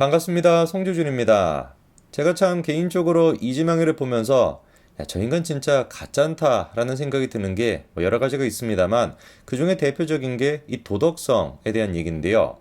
반갑습니다. 송주준입니다. 제가 참 개인적으로 이지명이를 보면서 야, 저 인간 진짜 가짠다라는 생각이 드는 게뭐 여러 가지가 있습니다만 그 중에 대표적인 게 이 도덕성에 대한 얘기인데요.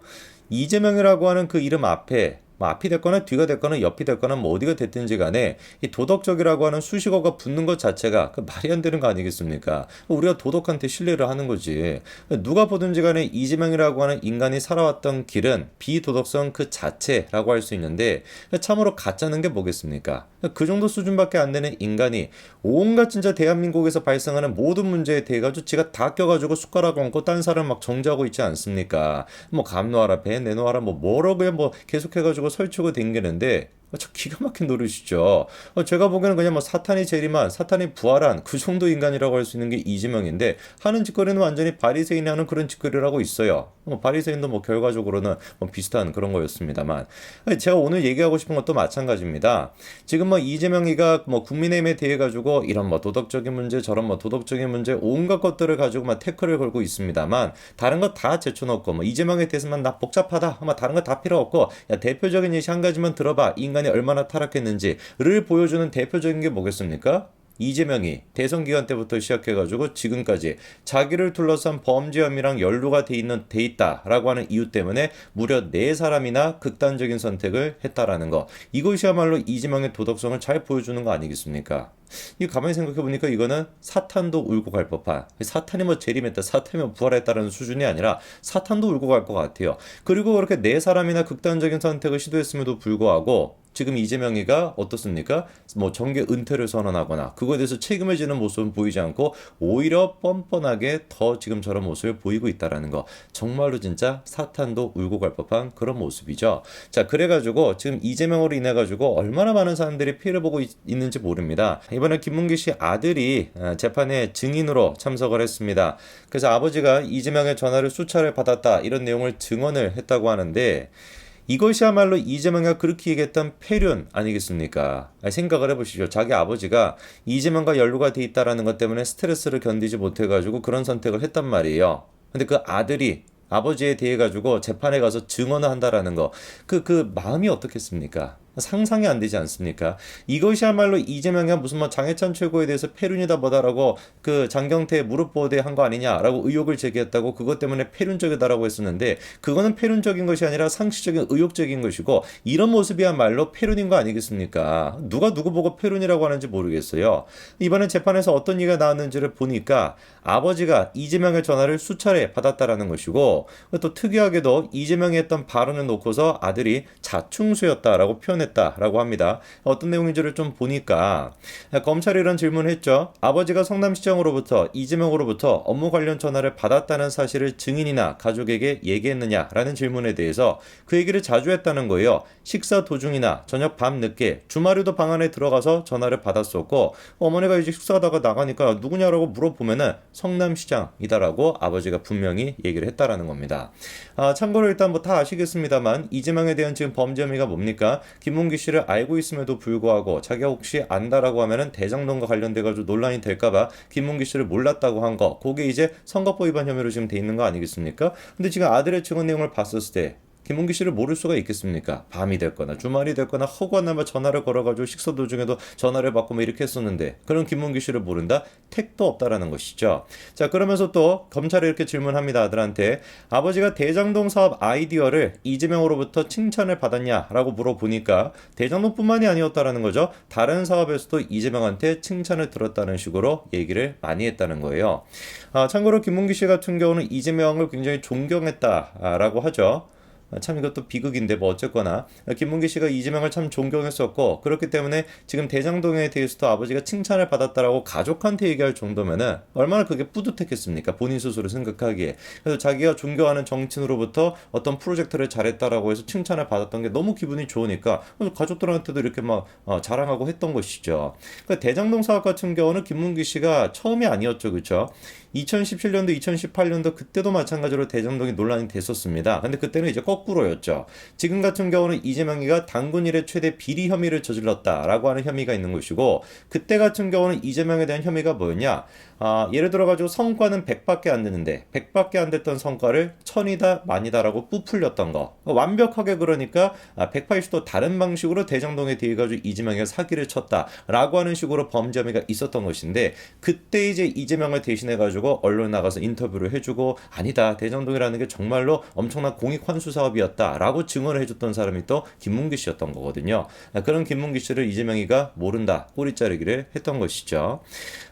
이재명이라고 하는 그 이름 앞에 뭐 앞이 됐거나 뒤가 됐거나 옆이 됐거나 뭐 어디가 됐든지 간에 이 도덕적이라고 하는 수식어가 붙는 것 자체가 그 말이 안 되는 거 아니겠습니까? 우리가 도덕한테 신뢰를 하는 거지. 누가 보든지 간에 이재명이라고 하는 인간이 살아왔던 길은 비도덕성 그 자체라고 할 수 있는데 참으로 가짜는 게 뭐겠습니까? 그 정도 수준밖에 안 되는 인간이 온갖 진짜 대한민국에서 발생하는 모든 문제에 대해 가지고 지가 다 껴가지고 숟가락 얹고 딴 사람 막 정지하고 있지 않습니까? 뭐 감노하라 배 내놓아라 뭐 뭐라고 뭐 계속해가지고 설치고 댕기는데 어, 저 기가 막힌 노릇이죠. 어, 제가 보기에는 그냥 뭐 사탄이 재림한 사탄이 부활한 그 정도 인간이라고 할 수 있는 게 이재명인데 하는 짓거리는 완전히 바리새인이 하는 그런 짓거리라고 있어요. 뭐 바리새인도 뭐 결과적으로는 뭐 비슷한 그런 거였습니다만 아니, 제가 오늘 얘기하고 싶은 것도 마찬가지입니다. 지금 뭐 이재명이가 뭐 국민의힘에 대해 가지고 이런 뭐 도덕적인 문제 저런 뭐 도덕적인 문제 온갖 것들을 가지고 막 태클을 걸고 있습니다만 다른 거 다 제쳐놓고 뭐 이재명에 대해서만 나 복잡하다 뭐 다른 거 다 필요 없고 야 대표적인 예시 한 가지만 들어봐 이 인간이 얼마나 타락했는지를 보여주는 대표적인 게 뭐겠습니까? 이재명이 대선 기간 때부터 시작해가지고 지금까지 자기를 둘러싼 범죄 혐의랑 연루가 돼 있는 돼 있다라고 하는 이유 때문에 무려 네 사람이나 극단적인 선택을 했다라는 거 이것이야말로 이재명의 도덕성을 잘 보여주는 거 아니겠습니까? 이 가만히 생각해 보니까 이거는 사탄도 울고 갈 법한 사탄이 뭐 재림했다 사탄이 뭐 부활했다라는 수준이 아니라 사탄도 울고 갈 것 같아요. 그리고 그렇게 네 사람이나 극단적인 선택을 시도했음에도 불구하고 지금 이재명이가 어떻습니까? 뭐 정계 은퇴를 선언하거나 그거에 대해서 책임을 지는 모습은 보이지 않고 오히려 뻔뻔하게 더 지금 저런 모습을 보이고 있다라는 거 정말로 진짜 사탄도 울고 갈 법한 그런 모습이죠. 자 그래가지고 지금 이재명으로 인해 가지고 얼마나 많은 사람들이 피해를 보고 있, 있는지 모릅니다. 이번에 김문기 씨 아들이 어, 재판에 증인으로 참석을 했습니다. 그래서 아버지가 이재명의 전화를 수차례 받았다 이런 내용을 증언을 했다고 하는데 이것이야말로 이재명이 그렇게 얘기했던 폐륜 아니겠습니까? 아니, 생각을 해보시죠. 자기 아버지가 이재명과 연루가 돼 있다라는 것 때문에 스트레스를 견디지 못해가지고 그런 선택을 했단 말이에요. 근데 그 아들이 아버지에 대해 가지고 재판에 가서 증언을 한다라는 거, 그, 그 마음이 어떻겠습니까? 상상이 안 되지 않습니까? 이것이야말로 이재명이 무슨 뭐 장해찬 최고에 대해서 폐륜이다 뭐다라고 그 장경태 무릎 보호대 한 거 아니냐라고 의혹을 제기했다고 그것 때문에 폐륜적이다라고 했었는데 그거는 폐륜적인 것이 아니라 상식적인 의혹적인 것이고 이런 모습이야말로 폐륜인 거 아니겠습니까? 누가 누구 보고 폐륜이라고 하는지 모르겠어요. 이번에 재판에서 어떤 얘기가 나왔는지를 보니까 아버지가 이재명의 전화를 수차례 받았다라는 것이고 또 특이하게도 이재명이 했던 발언을 놓고서 아들이 자충수였다라고 표현했 다라고 합니다. 어떤 내용인지를 좀 보니까 검찰이 이런 질문을 했죠. 아버지가 성남시장으로부터 이재명으로부터 업무 관련 전화를 받았다는 사실을 증인이나 가족에게 얘기했느냐라는 질문에 대해서 그 얘기를 자주 했다는 거예요. 식사 도중이나 저녁 밤 늦게 주말에도 방 안에 들어가서 전화를 받았었고 어머니가 이제 식사하다가 나가니까 누구냐라고 물어보면은 성남시장이다라고 아버지가 분명히 얘기를 했다라는 겁니다. 아, 참고로 일단 뭐 다 아시겠습니다만 이재명에 대한 지금 범죄 혐의가 뭡니까? 김 문기 씨를 알고 있음에도 불구하고 자기가 혹시 안다라고 하면은 대장동과 관련돼 가지고 논란이 될까봐 김문기 씨를 몰랐다고 한 거, 그게 이제 선거법 위반 혐의로 지금 돼 있는 거 아니겠습니까? 근데 지금 아들의 증언 내용을 봤었을 때 김문기 씨를 모를 수가 있겠습니까? 밤이 됐거나 주말이 됐거나 허구한 날만 전화를 걸어가지고 식사 도중에도 전화를 받고 뭐 이렇게 했었는데 그런 김문기 씨를 모른다? 택도 없다라는 것이죠. 자 그러면서 또 검찰이 이렇게 질문합니다 아들한테 아버지가 대장동 사업 아이디어를 이재명으로부터 칭찬을 받았냐라고 물어보니까 대장동뿐만이 아니었다라는 거죠. 다른 사업에서도 이재명한테 칭찬을 들었다는 식으로 얘기를 많이 했다는 거예요. 아, 참고로 김문기 씨 같은 경우는 이재명을 굉장히 존경했다라고 하죠. 참 이것도 비극인데 뭐 어쨌거나. 김문기 씨가 이재명을 참 존경했었고 그렇기 때문에 지금 대장동에 대해서도 아버지가 칭찬을 받았다라고 가족한테 얘기할 정도면은 얼마나 그게 뿌듯했겠습니까? 본인 스스로 생각하기에. 그래서 자기가 존경하는 정치인으로부터 어떤 프로젝트를 잘했다라고 해서 칭찬을 받았던 게 너무 기분이 좋으니까 가족들한테도 이렇게 막 어, 자랑하고 했던 것이죠. 그러니까 대장동 사업 같은 경우는 김문기 씨가 처음이 아니었죠. 그렇죠 2017년도 2018년도 그때도 마찬가지로 대장동이 논란이 됐었습니다. 근데 그때는 이제 거 거꾸로였죠. 지금 같은 경우는 이재명이가 당군 일의 최대 비리 혐의를 저질렀다라고 하는 혐의가 있는 것이고 그때 같은 경우는 이재명에 대한 혐의가 뭐였냐? 아, 예를 들어 가지고 성과는 100밖에 안 되는데 100밖에 안 됐던 성과를 천이다 만이다라고 부풀렸던 거. 완벽하게 그러니까 180도 다른 방식으로 대장동에 대해 가지고 이재명이 사기를 쳤다라고 하는 식으로 범죄 혐의가 있었던 것인데 그때 이제 이재명을 대신해 가지고 언론 나가서 인터뷰를 해주고 아니다 대장동이라는 게 정말로 엄청난 공익 환수 사업 이었다라고 증언을 해줬던 사람이 또 김문기 씨였던 거거든요. 그런 김문기 씨를 이재명이가 모른다 꼬리 자르기를 했던 것이죠.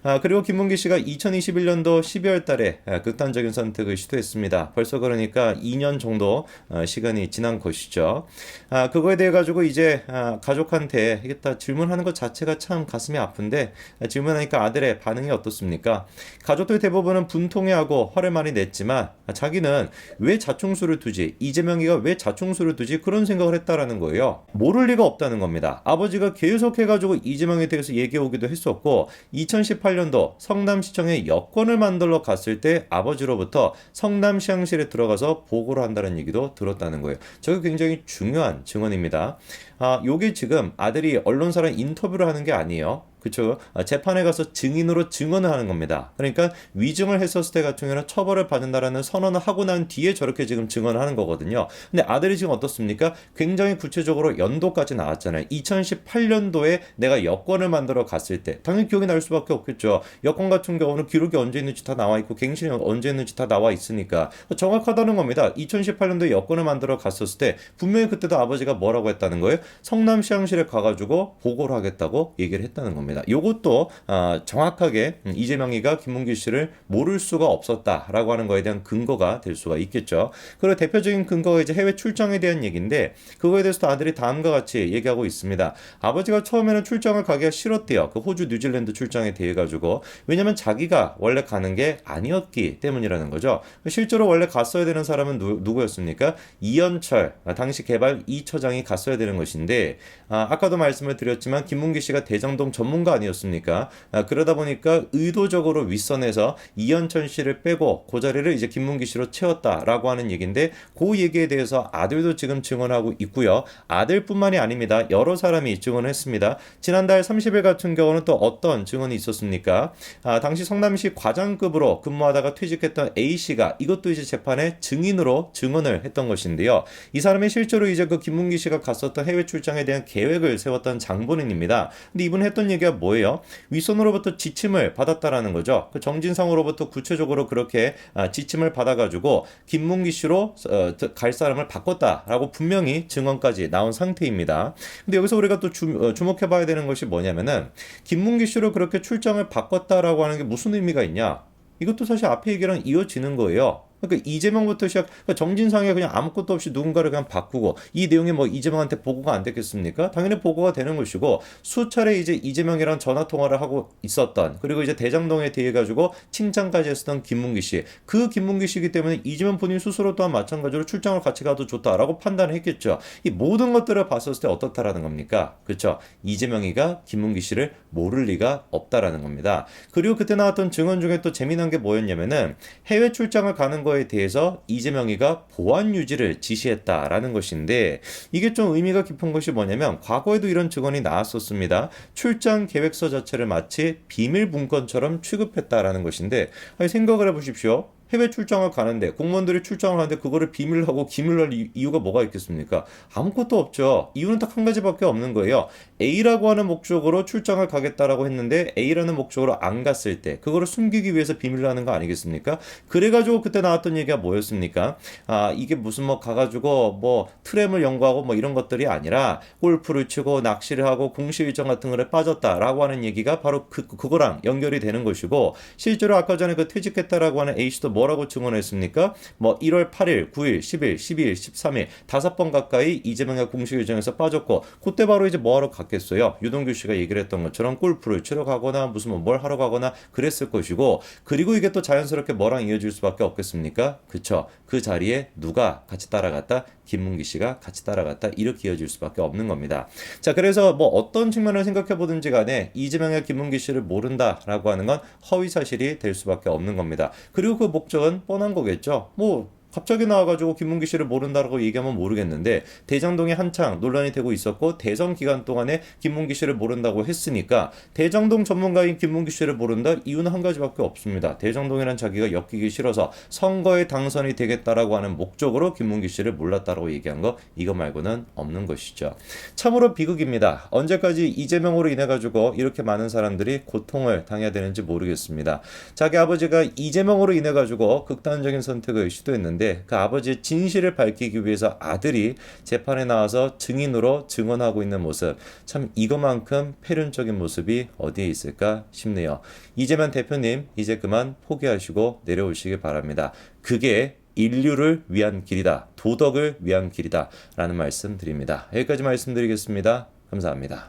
아, 그리고 김문기 씨가 2021년도 12월 달에 극단적인 선택을 시도했습니다. 벌써 그러니까 2년 정도 어, 시간이 지난 것이죠. 아, 그거에 대해 가지고 이제 아, 가족한테 이게 다 질문하는 것 자체가 참 가슴이 아픈데 질문하니까 아들의 반응이 어떻습니까? 가족들 대부분은 분통해하고 화를 많이 냈지만 자기는 왜 자충수를 두지? 이재명이 가 왜 자충수를 두지? 그런 생각을 했다라는 거예요. 모를 리가 없다는 겁니다. 아버지가 계속 해가지고 이재명에 대해서 얘기해 오기도 했었고 2018년도 성남시청에 여권을 만들러 갔을 때 아버지로부터 성남시향실에 들어가서 보고를 한다는 얘기도 들었다는 거예요. 저게 굉장히 중요한 증언입니다. 아, 요게 지금 아들이 언론사랑 인터뷰를 하는 게 아니에요. 그렇죠. 재판에 가서 증인으로 증언을 하는 겁니다. 그러니까 위증을 했었을 때 같은 경우는 처벌을 받는다라는 선언을 하고 난 뒤에 저렇게 지금 증언을 하는 거거든요. 근데 아들이 지금 어떻습니까? 굉장히 구체적으로 연도까지 나왔잖아요. 2018년도에 내가 여권을 만들어 갔을 때 당연히 기억이 날 수밖에 없겠죠. 여권 같은 경우는 기록이 언제 있는지 다 나와 있고 갱신이 언제 있는지 다 나와 있으니까 정확하다는 겁니다. 2018년도에 여권을 만들어 갔었을 때 분명히 그때도 아버지가 뭐라고 했다는 거예요? 성남시향실에 가가지고 보고를 하겠다고 얘기를 했다는 겁니다. 겁니다. 이것도 어, 정확하게 이재명이가 김문규 씨를 모를 수가 없었다라고 하는 거에 대한 근거가 될 수가 있겠죠. 그리고 대표적인 근거가 이제 해외 출장에 대한 얘기인데 그거에 대해서도 아들이 다음과 같이 얘기하고 있습니다. 아버지가 처음에는 출장을 가기가 싫었대요. 그 호주, 뉴질랜드 출장에 대해 가지고 왜냐면 자기가 원래 가는 게 아니었기 때문이라는 거죠. 실제로 원래 갔어야 되는 사람은 누, 누구였습니까? 이현철 당시 개발 2처장이 갔어야 되는 것인데 아, 아까도 말씀을 드렸지만 김문기 씨가 대장동 전문 전 문가 아니었습니까? 아, 그러다 보니까 의도적으로 윗선에서 이현천 씨를 빼고 그 자리를 이제 김문기 씨로 채웠다라고 하는 얘기인데 그 얘기에 대해서 아들도 지금 증언하고 있고요. 아들뿐만이 아닙니다. 여러 사람이 증언했습니다. 지난달 30일 같은 경우는 또 어떤 증언이 있었습니까? 아, 당시 성남시 과장급으로 근무하다가 퇴직했던 A 씨가 이것도 이제 재판에 증인으로 증언을 했던 것인데요. 이 사람이 실제로 이제 그 김문기 씨가 갔었던 해외 출장에 대한 계획을 세웠던 장본인입니다. 근데 이분 했던 얘기가 뭐예요? 윗선으로부터 지침을 받았다라는 거죠. 그 정진상으로부터 구체적으로 그렇게 아, 지침을 받아가지고 김문기 씨로 어, 갈 사람을 바꿨다라고 분명히 증언까지 나온 상태입니다. 근데 여기서 우리가 또 주, 어, 주목해봐야 되는 것이 뭐냐면은 김문기 씨로 그렇게 출장을 바꿨다라고 하는 게 무슨 의미가 있냐? 이것도 사실 앞에 얘기랑 이어지는 거예요. 그러니까 이재명부터 시작 그러니까 정진상이 그냥 아무것도 없이 누군가를 그냥 바꾸고 이 내용이 뭐 이재명한테 보고가 안 됐겠습니까? 당연히 보고가 되는 것이고 수차례 이제 이재명이랑 전화 통화를 하고 있었던 그리고 이제 대장동에 대해 가지고 칭찬까지 했었던 김문기 씨. 그 김문기 씨이기 때문에 이재명 본인 스스로 또한 마찬가지로 출장을 같이 가도 좋다라고 판단을 했겠죠. 이 모든 것들을 봤었을 때 어떻다라는 겁니까? 그렇죠. 이재명이가 김문기 씨를 모를 리가 없다라는 겁니다. 그리고 그때 나왔던 증언 중에 또 재미난 게 뭐였냐면은 해외 출장을 가는 거에 대해서 이재명이가 보안 유지를 지시했다라는 것인데 이게 좀 의미가 깊은 것이 뭐냐면 과거에도 이런 증언이 나왔었습니다. 출장 계획서 자체를 마치 비밀 문건처럼 취급했다라는 것인데 생각을 해보십시오. 해외 출장을 가는데 공무원들이 출장을 하는데 그거를 비밀로 하고 기밀로 할 이유가 뭐가 있겠습니까? 아무것도 없죠. 이유는 딱 한 가지밖에 없는 거예요. A라고 하는 목적으로 출장을 가겠다라고 했는데 A라는 목적으로 안 갔을 때 그거를 숨기기 위해서 비밀로 하는 거 아니겠습니까? 그래가지고 그때 나왔던 얘기가 뭐였습니까? 아 이게 무슨 뭐 가가지고 뭐 트램을 연구하고 뭐 이런 것들이 아니라 골프를 치고 낚시를 하고 공시 일정 같은 거에 빠졌다라고 하는 얘기가 바로 그 그거랑 연결이 되는 것이고 실제로 아까 전에 그 퇴직했다라고 하는 A 씨도 뭐라고 증언했습니까? 뭐 1월 8일, 9일, 10일, 12일, 13일 다섯 번 가까이 이재명의 공식 일정에서 빠졌고 그때 바로 이제 뭐하러 갔겠어요? 유동규 씨가 얘기를 했던 것처럼 골프를 치러 가거나 무슨 뭐뭘 하러 가거나 그랬을 것이고 그리고 이게 또 자연스럽게 뭐랑 이어질 수밖에 없겠습니까? 그쵸? 그 자리에 누가 같이 따라갔다? 김문기 씨가 같이 따라갔다 이렇게 이어질 수밖에 없는 겁니다. 자 그래서 뭐 어떤 측면을 생각해 보든지 간에 이재명의 김문기 씨를 모른다라고 하는 건 허위 사실이 될 수밖에 없는 겁니다. 그리고 그 목적은 뻔한 거겠죠. 뭐 갑자기 나와가지고 김문기 씨를 모른다라고 얘기하면 모르겠는데 대장동이 한창 논란이 되고 있었고 대선 기간 동안에 김문기 씨를 모른다고 했으니까 대장동 전문가인 김문기 씨를 모른다 이유는 한 가지밖에 없습니다. 대장동이란 자기가 엮이기 싫어서 선거에 당선이 되겠다라고 하는 목적으로 김문기 씨를 몰랐다라고 얘기한 거 이거 말고는 없는 것이죠. 참으로 비극입니다. 언제까지 이재명으로 인해 가지고 이렇게 많은 사람들이 고통을 당해야 되는지 모르겠습니다. 자기 아버지가 이재명으로 인해 가지고 극단적인 선택을 시도했는데 그 아버지의 진실을 밝히기 위해서 아들이 재판에 나와서 증인으로 증언하고 있는 모습 참 이거만큼 폐륜적인 모습이 어디에 있을까 싶네요. 이재명 대표님 이제 그만 포기하시고 내려오시기 바랍니다. 그게 인류를 위한 길이다. 도덕을 위한 길이다. 라는 말씀 드립니다. 여기까지 말씀드리겠습니다. 감사합니다.